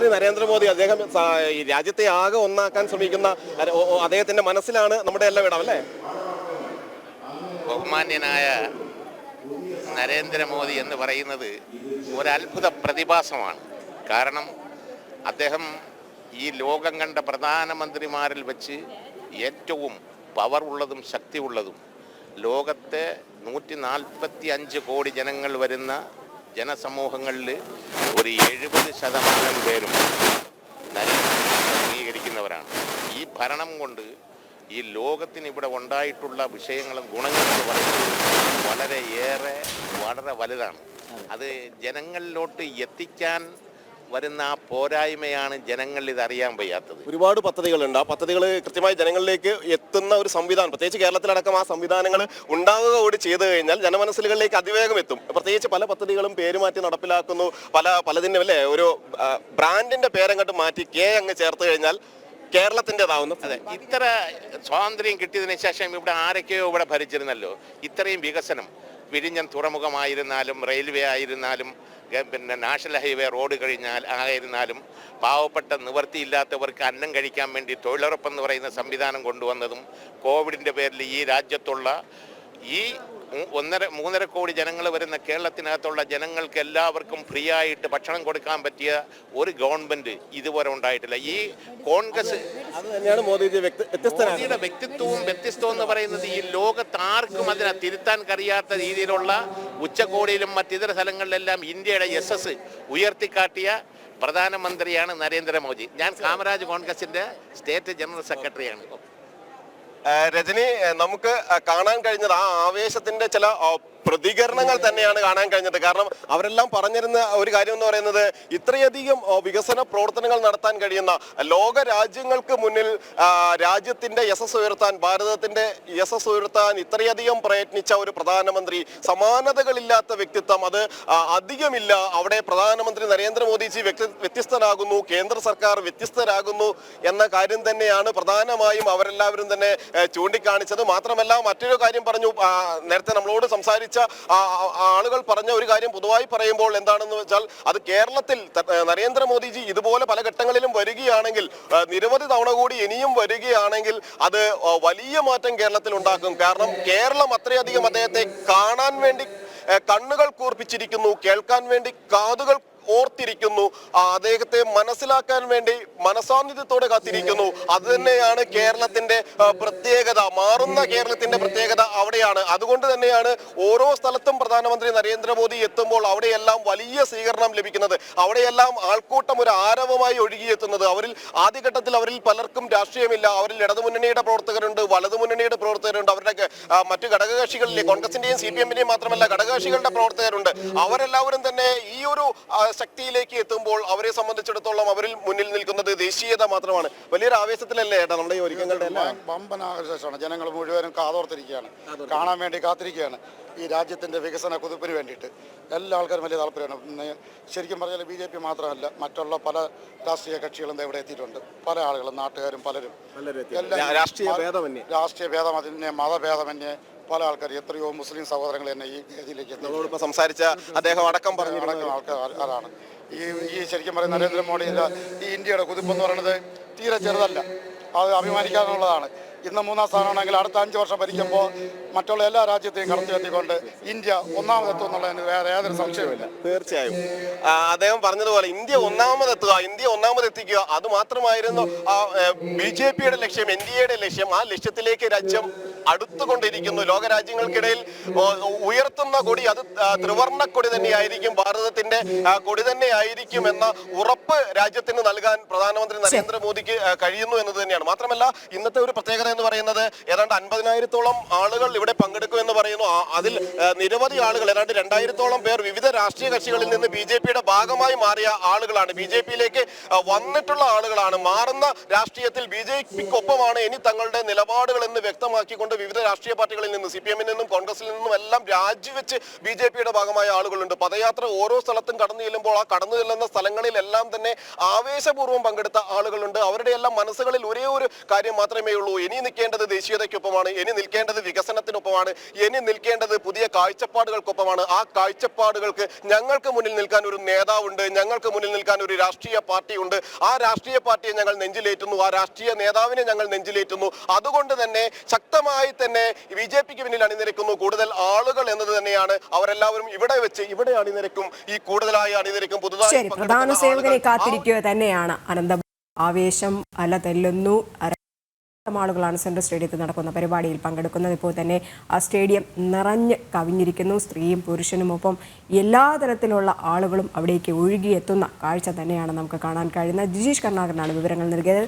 പ്രധാനമന്ത്രി നരേന്ദ്രമോദി അദ്ദേഹം ഈ രാജ്യത്തെ ആകെ ഒന്നാക്കാൻ ശ്രമിക്കുന്ന അദ്ദേഹത്തിന്റെ മനസ്സിലാണ് നമ്മുടെ എല്ലാം ഇടം അല്ലേ? ബഹുമാന്യനായ നരേന്ദ്രമോദി എന്ന് പറയുന്നത് ഒരത്ഭുത പ്രതിഭാസമാണ്. കാരണം അദ്ദേഹം ഈ ലോകം കണ്ട പ്രധാനമന്ത്രിമാരിൽ വെച്ച് ഏറ്റവും പവർ ഉള്ളതും ശക്തി ഉള്ളതും ലോകത്തെ നൂറ്റി നാൽപ്പത്തി അഞ്ച് കോടി ജനങ്ങൾ വരുന്ന ജനസമൂഹങ്ങളിൽ ഒരു എഴുപത് ശതമാനം പേരും അംഗീകരിക്കുന്നവരാണ്. ഈ ഭരണം കൊണ്ട് ഈ ലോകത്തിന് ഇവിടെ ഉണ്ടായിട്ടുള്ള വിഷയങ്ങളും ഗുണങ്ങളും പറയുന്നത് വളരെയേറെ വളരെ വലുതാണ്. അത് ജനങ്ങളിലോട്ട് എത്തിക്കാൻ വരുന്ന ആ പോരായ്മയാണ് ജനങ്ങളിൽ ഇത് അറിയാൻ വയ്യാത്തത്. ഒരുപാട് പദ്ധതികളുണ്ട്. ആ പദ്ധതികൾ കൃത്യമായി ജനങ്ങളിലേക്ക് എത്തുന്ന ഒരു സംവിധാനം പ്രത്യേകിച്ച് കേരളത്തിലടക്കം ആ സംവിധാനങ്ങൾ ഉണ്ടാവുക കൂടി ചെയ്തു കഴിഞ്ഞാൽ ജനമനസ്സുകളിലേക്ക് അതിവേഗം എത്തും. പ്രത്യേകിച്ച് പല പദ്ധതികളും പേരുമാറ്റി നടപ്പിലാക്കുന്നു. പല പലതിന്റെ അല്ലേ ഒരു ബ്രാൻഡിന്റെ പേരങ്ങോട്ട് മാറ്റി കെ അങ്ങ് ചേർത്ത് കഴിഞ്ഞാൽ കേരളത്തിന്റെതാവുന്നു അതെ ഇത്ര സ്വാതന്ത്ര്യം കിട്ടിയതിന് ശേഷം ഇവിടെ ആരൊക്കെയോ ഇവിടെ ഭരിച്ചിരുന്നല്ലോ. ഇത്രയും വികസനം. വിഴിഞ്ഞം തുറമുഖമായിരുന്നാലും റെയിൽവേ ആയിരുന്നാലും പിന്നെ നാഷണൽ ഹൈവേ റോഡ് കഴിഞ്ഞാൽ ആയിരുന്നാലും പാവപ്പെട്ട നിവൃത്തിയില്ലാത്തവർക്ക് അന്നം കഴിക്കാൻ വേണ്ടി തൊഴിലുറപ്പെന്ന് പറയുന്ന സംവിധാനം കൊണ്ടുവന്നതും കോവിഡിന്റെ പേരിൽ ഈ രാജ്യത്തുള്ള ഈ ഒന്നര മൂന്നര കോടി ജനങ്ങൾ വരുന്ന കേരളത്തിനകത്തുള്ള ജനങ്ങൾക്ക് എല്ലാവർക്കും ഫ്രീ ആയിട്ട് ഭക്ഷണം കൊടുക്കാൻ പറ്റിയ ഒരു ഗവൺമെന്റ് ഇതുവരെ ഉണ്ടായിട്ടില്ല. ഈ കോൺഗ്രസ് മോദിയുടെ വ്യക്തിത്വവും വ്യത്യസ്തവും എന്ന് പറയുന്നത് ഈ ലോകത്ത് ആർക്കും അതിനെ തിരുത്താൻ കഴിയാത്ത രീതിയിലുള്ള ഉച്ചകോടിയിലും മറ്റിതര സ്ഥലങ്ങളിലെല്ലാം ഇന്ത്യയുടെ യശസ് ഉയർത്തിക്കാട്ടിയ പ്രധാനമന്ത്രിയാണ് നരേന്ദ്രമോദി. ഞാൻ കാമരാജ് കോൺഗ്രസിന്റെ സ്റ്റേറ്റ് ജനറൽ സെക്രട്ടറിയാണ്. രജനി നമുക്ക് കാണാൻ കഴിഞ്ഞത് ആ ആവേശത്തിന്റെ ചില പ്രതികരണങ്ങൾ തന്നെയാണ് കാണാൻ കഴിഞ്ഞത്. കാരണം അവരെല്ലാം പറഞ്ഞിരുന്ന ഒരു കാര്യം എന്ന് പറയുന്നത് ഇത്രയധികം വികസന പ്രവർത്തനങ്ങൾ നടത്താൻ കഴിയുന്ന ലോക രാജ്യങ്ങൾക്ക് മുന്നിൽ രാജ്യത്തിന്റെ യശസ് ഉയർത്താൻ ഭാരതത്തിന്റെ യശസ് ഉയർത്താൻ ഇത്രയധികം പ്രയത്നിച്ച ഒരു പ്രധാനമന്ത്രി സമാനതകളില്ലാത്ത വ്യക്തിത്വം അത് അധികമില്ല. അവിടെ പ്രധാനമന്ത്രി നരേന്ദ്രമോദിജി വ്യക്തി വ്യത്യസ്തനാകുന്നു കേന്ദ്ര സർക്കാർ വ്യത്യസ്തരാകുന്നു എന്ന കാര്യം തന്നെയാണ് പ്രധാനമായും അവരെല്ലാവരും തന്നെ ചൂണ്ടിക്കാണിച്ചത്. മാത്രമല്ല മറ്റൊരു കാര്യം പറഞ്ഞു നേരത്തെ നമ്മളോട് സംസാരിച്ച ആ, ആളുകൾ പറഞ്ഞ ഒരു കാര്യം പൊതുവായി പറയുമ്പോൾ എന്താണെന്ന് വെച്ചാൽ അത് കേരളത്തിൽ നരേന്ദ്രമോദിജി ഇതുപോലെ പല ഘട്ടങ്ങളിലും വരികയാണെങ്കിൽ നിരവധി തവണ കൂടി ഇനിയും വരികയാണെങ്കിൽ അത് വലിയ മാറ്റം കേരളത്തിൽ ഉണ്ടാക്കും. കാരണം കേരളം അത്രയധികം അദ്ദേഹത്തെ കാണാൻ വേണ്ടി കണ്ണുകൾ കൂർപ്പിച്ചിരിക്കുന്നു കേൾക്കാൻ വേണ്ടി കാതുകൾ ഓർത്തിരിക്കുന്നു. അദ്ദേഹത്തെ മനസ്സിലാക്കാൻ വേണ്ടി മനസാന്നിധ്യത്തോടെ കാത്തിരിക്കുന്നു. അത് തന്നെയാണ് കേരളത്തിന്റെ പ്രത്യേകത. മാറുന്ന കേരളത്തിന്റെ പ്രത്യേകത അവിടെയാണ്. അതുകൊണ്ട് തന്നെയാണ് ഓരോ സ്ഥലത്തും പ്രധാനമന്ത്രി നരേന്ദ്രമോദി എത്തുമ്പോൾ അവിടെയെല്ലാം വലിയ സ്വീകരണം ലഭിക്കുന്നത്. അവിടെയെല്ലാം ആൾക്കൂട്ടം ഒരു ആരവമായി ഒഴുകിയെത്തുന്നത്. അവരിൽ ആദ്യഘട്ടത്തിൽ അവരിൽ പലർക്കും രാഷ്ട്രീയമില്ല. അവരിൽ ഇടതുമുന്നണിയുടെ പ്രവർത്തകരുണ്ട് വലതുമുന്നണിയുടെ പ്രവർത്തകരുണ്ട്. അവരുടെ മറ്റ് ഘടകകക്ഷികളിലെ കോൺഗ്രസിന്റെയും സി പി എമ്മിന്റെയും മാത്രമല്ല ഘടകകക്ഷികളുടെ പ്രവർത്തകരുണ്ട്. അവരെല്ലാവരും തന്നെ ഈ ഒരു ശക്തിയിലേക്ക് എത്തുമ്പോൾ അവരെ സംബന്ധിച്ചിടത്തോളം അവരിൽ മുന്നിൽ നിൽക്കുന്നത് ദേശീയത മാത്രമാണ്. വലിയൊരു ആവേശത്തിലല്ലേ ഏട്ടാ നമ്മുടെ ഈ ഒരുക്കങ്ങളുടെ വമ്പൻ ആകർഷമാണ് ജനങ്ങൾ മുഴുവനും കാതോർത്തിരിക്കുകയാണ്. കാണാൻ വേണ്ടി കാത്തിരിക്കുകയാണ്. ഈ രാജ്യത്തിന്റെ വികസന കുതിപ്പിന് വേണ്ടിയിട്ട്. എല്ലാ ആൾക്കാരും വലിയ താല്പര്യമാണ്. ശരിക്കും പറഞ്ഞാൽ ബി ജെ പി മാത്രമല്ല മറ്റുള്ള പല രാഷ്ട്രീയ കക്ഷികളും ഇവിടെ എത്തിയിട്ടുണ്ട്. പല ആളുകളും നാട്ടുകാരും പലരും. രാഷ്ട്രീയ ഭേദമന്യേ. രാഷ്ട്രീയ ഭേദമന്യേ മതഭേദമന്യേ പല ആൾക്കാർ എത്രയോ മുസ്ലിം സഹോദരങ്ങൾ തന്നെ ഈ വേദിയിലേക്ക് എത്തി സംസാരിച്ച അദ്ദേഹം അടക്കം പറഞ്ഞു അടക്കം ആൾക്കാരാണ് ഈ ഈ ശരിക്കും പറയുന്ന നരേന്ദ്രമോദിയുടെ ഈ ഇന്ത്യയുടെ കുതിപ്പെന്ന് പറയുന്നത് തീരെ ചെറുതല്ല. അത് അഭിമാനിക്കാന്നുള്ളതാണ്. ഇന്ന് മൂന്നാം സ്ഥാനമാണെങ്കിൽ അടുത്ത അഞ്ച് വർഷം ഭരിക്കുമ്പോൾ മറ്റുള്ള എല്ലാ രാജ്യത്തെയും കടത്തിയെത്തിക്കൊണ്ട് ഇന്ത്യ ഒന്നാമതെത്തും എന്നുള്ളതിന് വേറെ യാതൊരു സംശയമില്ല തീർച്ചയായും. അദ്ദേഹം പറഞ്ഞതുപോലെ ഇന്ത്യ ഒന്നാമതെത്തുക ഇന്ത്യ ഒന്നാമതെത്തിക്കുക അത് മാത്രമായിരുന്നു ബി ജെ പിയുടെ ലക്ഷ്യം എൻ ഡി എയുടെ ലക്ഷ്യം. ആ ലക്ഷ്യത്തിലേക്ക് രാജ്യം അടുത്തുകൊണ്ടിരിക്കുന്നു. ലോകരാജ്യങ്ങൾക്കിടയിൽ ഉയർത്തുന്ന കൊടി അത് ത്രിവർണ ത്രിവർണ കൊടി തന്നെയായിരിക്കും ഭാരതത്തിന്റെ കൊടി തന്നെയായിരിക്കും എന്ന ഉറപ്പ് രാജ്യത്തിന് നൽകാൻ പ്രധാനമന്ത്രി നരേന്ദ്രമോദിക്ക് കഴിയുന്നു എന്നത് തന്നെയാണ്. മാത്രമല്ല ഇന്നത്തെ ഒരു പ്രത്യേകത എന്ന് പറയുന്നത് ഏതാണ്ട് അൻപതിനായിരത്തോളം ആളുകൾ ഇവിടെ പങ്കെടുക്കും എന്ന് പറയുന്നു അതിൽ നിരവധി ആളുകൾ ഏതാണ്ട് രണ്ടായിരത്തോളം പേർ വിവിധ രാഷ്ട്രീയ കക്ഷികളിൽ നിന്ന് ബി ജെ പിയുടെ ഭാഗമായി മാറിയ ആളുകളാണ്. ബി ജെ പിയിലേക്ക് വന്നിട്ടുള്ള ആളുകളാണ്. മാറുന്ന രാഷ്ട്രീയത്തിൽ ബി ജെ പിക്കൊപ്പമാണ്. ഇനി തങ്ങളുടെ നിലപാടുകൾ എന്ന് വ്യക്തമാക്കിക്കൊണ്ട് വിവിധ രാഷ്ട്രീയ പാർട്ടികളിൽ നിന്ന് സി പി എമ്മിൽ നിന്നും കോൺഗ്രസിൽ നിന്നും എല്ലാം രാജിവെച്ച് ബി ജെ പിയുടെ ഭാഗമായ ആളുകളുണ്ട്. പദയാത്ര ഓരോ സ്ഥലത്തും കടന്നു ചെല്ലുമ്പോൾ ആ കടന്നു ചെല്ലുന്ന സ്ഥലങ്ങളിലെല്ലാം തന്നെ ആവേശപൂർവം പങ്കെടുത്ത ആളുകളുണ്ട്. അവരുടെ എല്ലാം മനസ്സുകളിൽ ഒരേ ഒരു കാര്യം മാത്രമേ ഉള്ളൂ. ഇനി നിൽക്കേണ്ടത് ദേശീയതയ്ക്കൊപ്പമാണ്. ഇനി നിൽക്കേണ്ടത് വികസനത്തിനൊപ്പമാണ് ഇനി നിൽക്കേണ്ടത് പുതിയ കാഴ്ചപ്പാടുകൾക്കൊപ്പമാണ്. ആ കാഴ്ചപ്പാടുകൾക്ക് ഞങ്ങൾക്ക് മുന്നിൽ നിൽക്കാൻ ഒരു നേതാവുണ്ട് ഞങ്ങൾക്ക് മുന്നിൽ നിൽക്കാൻ ഒരു രാഷ്ട്രീയ പാർട്ടിയുണ്ട്. ആ രാഷ്ട്രീയ പാർട്ടിയെ ഞങ്ങൾ നെഞ്ചിലേറ്റുന്നു ആ രാഷ്ട്രീയ നേതാവിനെ ഞങ്ങൾ നെഞ്ചിലേറ്റുന്നു. അതുകൊണ്ട് തന്നെ ശക്തമായി തന്നെ ബി ജെ പിക്ക് പിന്നിൽ അണിനിരക്കുന്നു കൂടുതൽ ആളുകൾ എന്നത് തന്നെയാണ് അവരെല്ലാവരും ഇവിടെ വെച്ച് ഇവിടെ അണിനിരക്കും ഈ കൂടുതലായി അണിനിരക്കും പുതുതായി പ്രധാന സേവകരെ കാത്തിരിക്കുക തന്നെയാണ്. അനന്ത ആവേശം അല തെല്ലുന്നു ആളുകളാണ് സെൻട്രൽ സ്റ്റേഡിയത്തിൽ നടക്കുന്ന പരിപാടിയിൽ പങ്കെടുക്കുന്നത്. ഇപ്പോൾ തന്നെ ആ സ്റ്റേഡിയം നിറഞ്ഞ് കവിഞ്ഞിരിക്കുന്നു. സ്ത്രീയും പുരുഷനും ഒപ്പം എല്ലാ തരത്തിലുള്ള ആളുകളും അവിടേക്ക് ഒഴുകിയെത്തുന്ന കാഴ്ച തന്നെയാണ് നമുക്ക് കാണാൻ കഴിയുന്നത്. ജിജീഷ് കർണാകരനാണ് വിവരങ്ങൾ നൽകിയത്.